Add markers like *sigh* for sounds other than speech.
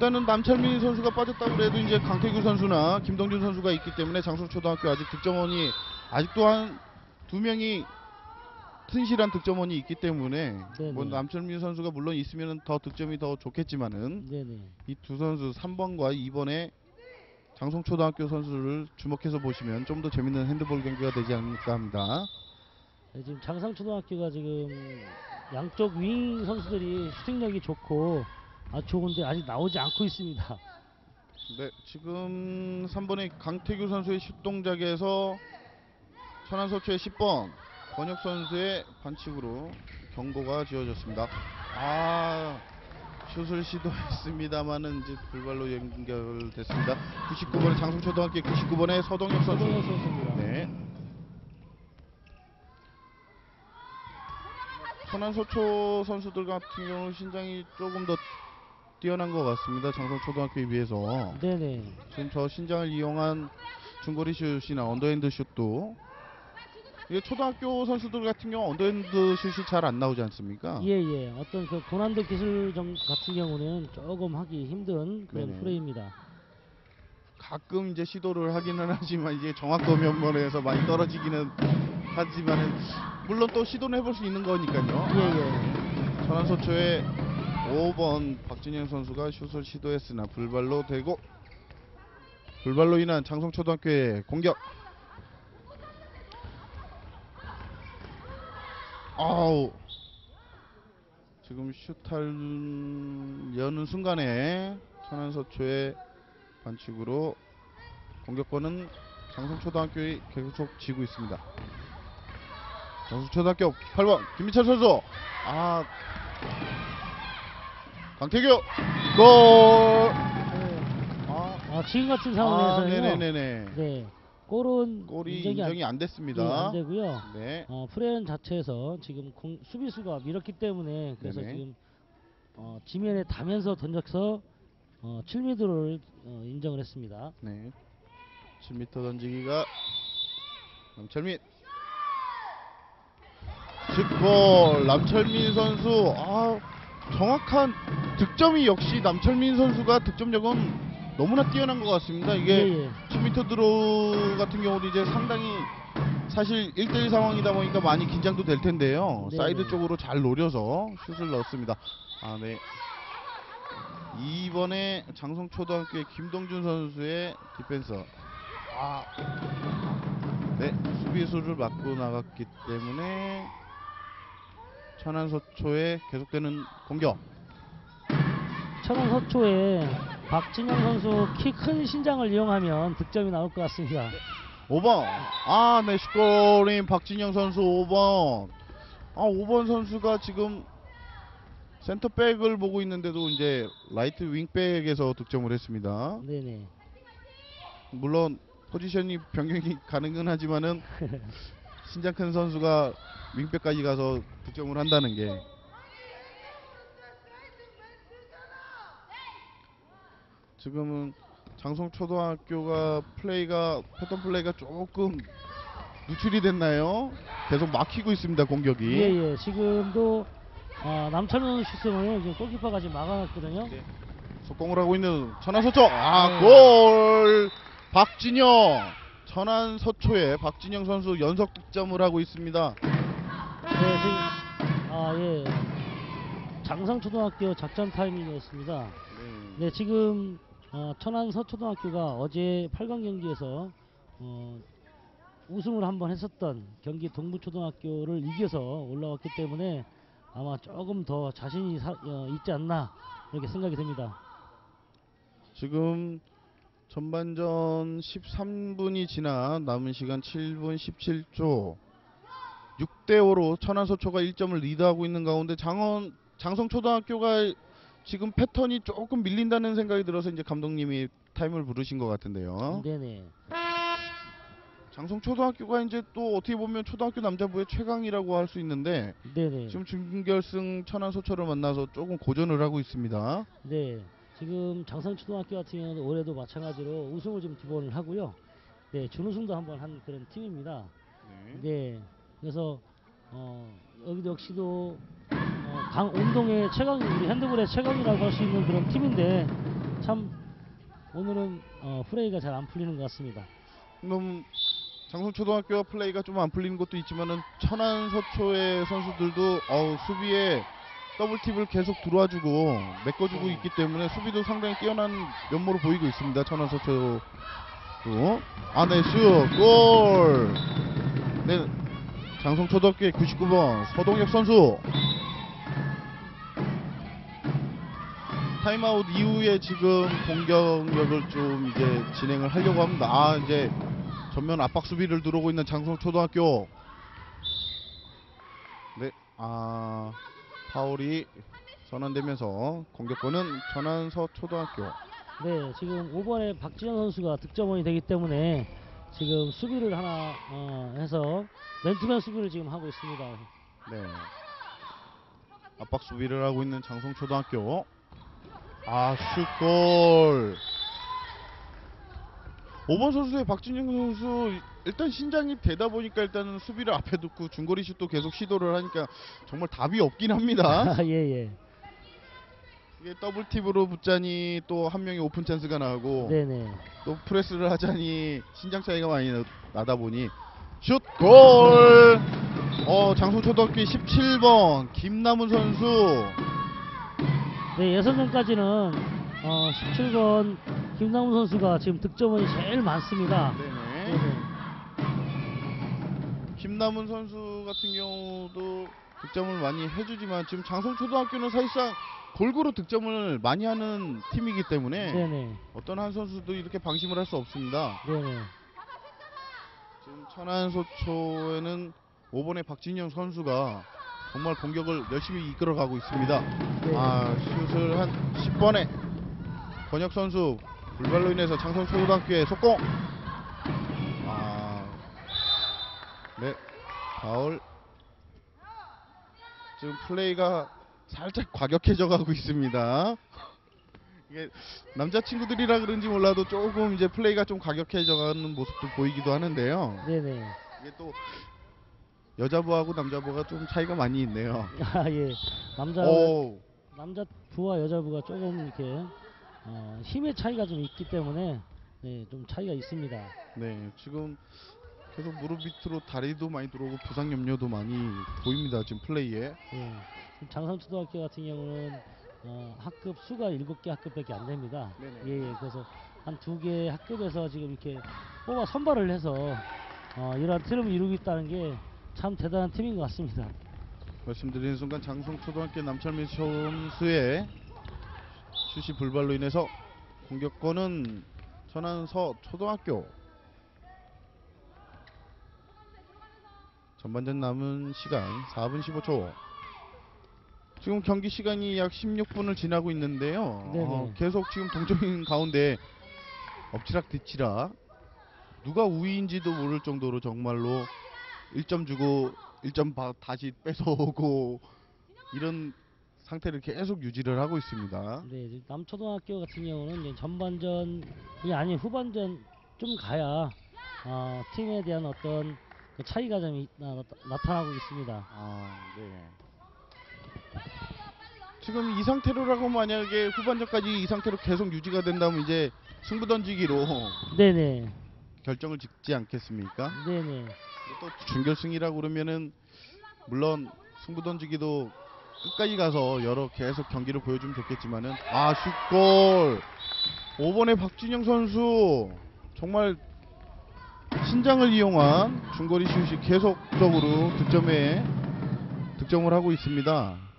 일단은 남철민 선수가 빠졌다고 그래도 이제 강태규 선수나 김동준 선수가 있기 때문에 장성초등학교 아직 득점원이 아직도 한 두 명이 튼실한 득점원이 있기 때문에 네네. 뭐 남철민 선수가 물론 있으면 더 득점이 더 좋겠지만은. 이 두 선수 3번과 2번의 장성초등학교 선수를 주목해서 보시면 좀 더 재밌는 핸드볼 경기가 되지 않을까 합니다. 네, 지금 장상초등학교가 지금 양쪽 윙 선수들이 슈팅력이 좋고 아 좋은데 아직 나오지 않고 있습니다. 네, 지금 3번의 강태규 선수의 슛 동작에서 천안서초의 10번 권혁 선수의 반칙으로 경고가 지어졌습니다. 아, 슛을 시도했습니다만은 이제 불발로 연결됐습니다. 99번의 장성초등학교 99번의 서동혁 선수. 선수입니다. 네. 천안서초 선수들 같은 경우는 신장이 조금 더 뛰어난 것 같습니다. 장성초등학교에 비해서. 네네. 지금 저 신장을 이용한 중거리 슛이나 언더핸드 슛도 이게 초등학교 선수들 같은 경우 언더핸드 슛이 잘 안 나오지 않습니까? 예예. 어떤 그 고난도 기술 정 같은 경우는 조금 하기 힘든 그런 네네. 플레이입니다. 가끔 이제 시도를 하기는 하지만 이게 정확도 면면에서 많이 떨어지기는 하지만은 물론 또 시도는 해볼 수 있는 거니까요. 예예. 천안서초의 5번 박진영 선수가 슛을 시도했으나 불발로 되고 불발로 인한 장성초등학교의 공격. 아우 지금 슛할 여는 순간에 천안서초의 반칙으로 공격권은 장성초등학교에 계속 쥐고 있습니다. 장성초등학교 8번 김민철 선수 아 강태규 골. 아, 아 지금 같은 아 상황에서는요. 네네네네. 네. 골은 골이 인정이, 인정이 안 안, 예, 됐습니다. 안 되고요. 네. 어, 프레임 자체에서 지금 공, 수비수가 밀었기 때문에 그래서 네네. 지금 어, 지면에 닿으면서 던져서 어, 7m를 어, 인정을 했습니다. 네. 7m 던지기가 남철민. 슛골 남철민 선수. 아 정확한 득점이 역시 남철민 선수가 득점력은 너무나 뛰어난 것 같습니다. 이게 예, 예. 10m 드로우 같은 경우도 이제 상당히 사실 1대1 상황이다 보니까 많이 긴장도 될 텐데요. 네네. 사이드 쪽으로 잘 노려서 슛을 넣었습니다. 아, 네. 이번에 장성초등학교의 김동준 선수의 디펜서. 아. 네, 수비수를 맞고 나갔기 때문에 천안서초의 계속되는 공격. 천안 서초에 박진영 선수 키 큰 신장을 이용하면 득점이 나올 것 같습니다. 5번. 아, 네, 슈골인 박진영 선수 5번. 아, 5번 선수가 지금 센터백을 보고 있는데도 이제 라이트 윙백에서 득점을 했습니다. 네네. 물론 포지션이 변경이 *laughs* 가능은 하지만은 *laughs* 신장 큰 선수가 윙백까지 가서 득점을 한다는 게 지금은 장성초등학교가 플레이가 패턴 플레이가 조금 누출이 됐나요? 계속 막히고 있습니다 공격이. 예예. 지금도 어, 남철원 슈팅을 지금 골키퍼가 지금 막아놨거든요. 네. 속공을 하고 있는 천안서초. 아, 네. 골! 박진영. 천안서초의 박진영 선수 연속 득점을 하고 있습니다. 네, 지금 아 예. 장성초등학교 작전 타이밍이었습니다. 네, 지금 어, 천안 서초등학교가 어제 8강 경기에서 어, 우승을 한번 했었던 경기 동부초등학교를 이겨서 올라왔기 때문에 아마 조금 더 자신이 사- 어, 있지 않나 이렇게 생각이 됩니다. 지금 전반전 13분이 지나 남은 시간 7분 17초 6대 5로 천안서초가 1점을 리드하고 있는 가운데 장원 장성초등학교가 지금 패턴이 조금 밀린다는 생각이 들어서 이제 감독님이 타임을 부르신 것 같은데요. 네네. 장성 초등학교가 이제 또 어떻게 보면 초등학교 남자부의 최강이라고 할 수 있는데 네네. 지금 준결승 천안소초를 만나서 조금 고전을 하고 있습니다. 네. 지금 장성 초등학교 같은 경우는 올해도 마찬가지로 우승을 두 번을 하고요. 네, 준우승도 한번 한 그런 팀입니다. 네. 그래서 어, 여기도 역시도 어, 강 운동의 최강 우리 핸드볼의 최강이라고 할 수 있는 그런 팀인데 참 오늘은 어, 프레이가 잘 안 풀리는 것 같습니다. 너무 장성초등학교 플레이가 좀 안 풀리는 것도 있지만은 천안서초의 선수들도 어우 수비에 더블팁을 계속 들어와주고 메꿔주고 음. 있기 때문에 수비도 상당히 뛰어난 면모로 보이고 있습니다. 천안서초도 아네 슛골 네 장성초등학교의 99번 서동혁 선수 타임아웃 이후에 지금 공격력을 좀 이제 진행을 하려고 합니다. 아 이제 전면 압박 수비를 들어오고 있는 장성 초등학교. 네, 아 파울이 선언되면서 공격권은 천안서초등학교. 네, 지금 5번에 박진영 선수가 득점원이 되기 때문에 지금 수비를 하나 어, 해서 맨투맨 수비를 지금 하고 있습니다. 네. 압박 수비를 하고 있는 장성초등학교. 아, 슛골. 5번 선수의 박진영 선수 일단 신장이 되다 보니까 일단은 수비를 앞에 두고 중거리 슛도 계속 시도를 하니까 정말 답이 없긴 합니다. *laughs* 아, 예, 예. 이게 더블 팁으로 붙자니 또 한 명이 오픈 찬스가 나고 네네. 또 프레스를 하자니 신장 차이가 많이 나- 나다 보니 슛 골! 어, 장성초등학교 17번 김남훈 선수. 네, 예선전까지는 어, 17번 김남훈 선수가 지금 득점원이 제일 많습니다. 네네. 김남훈 선수 같은 경우도 득점을 많이 해주지만 지금 장성초등학교는 사실상 골고루 득점을 많이 하는 팀이기 때문에 네네. 어떤 한 선수도 이렇게 방심을 할 수 없습니다. 네네. 지금 천안소초에는 5번의 박진영 선수가 정말 공격을 열심히 이끌어가고 있습니다. 네. 아 슛을 한 10번에 권혁 선수 불발로 인해서 장성초등학교의 속공. 아, 네 파울. 지금 플레이가 살짝 과격해져 가고 있습니다. 이게 남자친구들이라 그런지 몰라도 조금 이제 플레이가 좀 과격해져 가는 모습도 보이기도 하는데요. 네네. 이게 또 여자부하고 남자부가 좀 차이가 많이 있네요. *laughs* 아, 예. 남자 오, 남자 부와 여자부가 조금 이렇게 어, 힘의 차이가 좀 있기 때문에 네, 좀 차이가 있습니다. 네, 지금 계속 무릎 밑으로 다리도 많이 들어오고 부상 염려도 많이 보입니다. 지금 플레이에. 예. 장성초등학교 같은 경우는 어, 학급 수가 7개 학급밖에 안 됩니다. 네네. 예, 예. 그래서 한 두 개 학급에서 지금 이렇게 뽑아 선발을 해서 어, 이러한 트럼을 이루고 있다는 게 참 대단한 팀인 것 같습니다. 말씀드리는 순간 장성초등학교 남철민 선수의 슛이 불발로 인해서 공격권은 천안서 초등학교. 전반전 남은 시간 4분 15초. 지금 경기 시간이 약 16분을 지나고 있는데요. 네네. 어, 계속 지금 동점인 가운데 엎치락 뒤치락 누가 우위인지도 모를 정도로 정말로 1점 주고 1점 바, 다시 뺏어오고 이런 상태를 계속 유지를 하고 있습니다. 네, 지금 남초등학교 같은 경우는 이제 전반전이 아닌 후반전 좀 가야 어, 팀에 대한 어떤 그 차이가 좀 이- 나, 타나고 있습니다. 아, 네. 지금 이 상태로라고 만약에 후반전까지 이 상태로 계속 유지가 된다면 이제 승부 던지기로 네네, 결정을 짓지 않겠습니까? 네네, 또 준결승이라고 그러면은 물론 승부 던지기도 끝까지 가서 여러 계속 경기를 보여주면 좋겠지만은 아 슛골 5번의 박진영 선수 정말 신장을 이용한 중거리 슛이 계속적으로 득점에 득점을 하고 있습니다.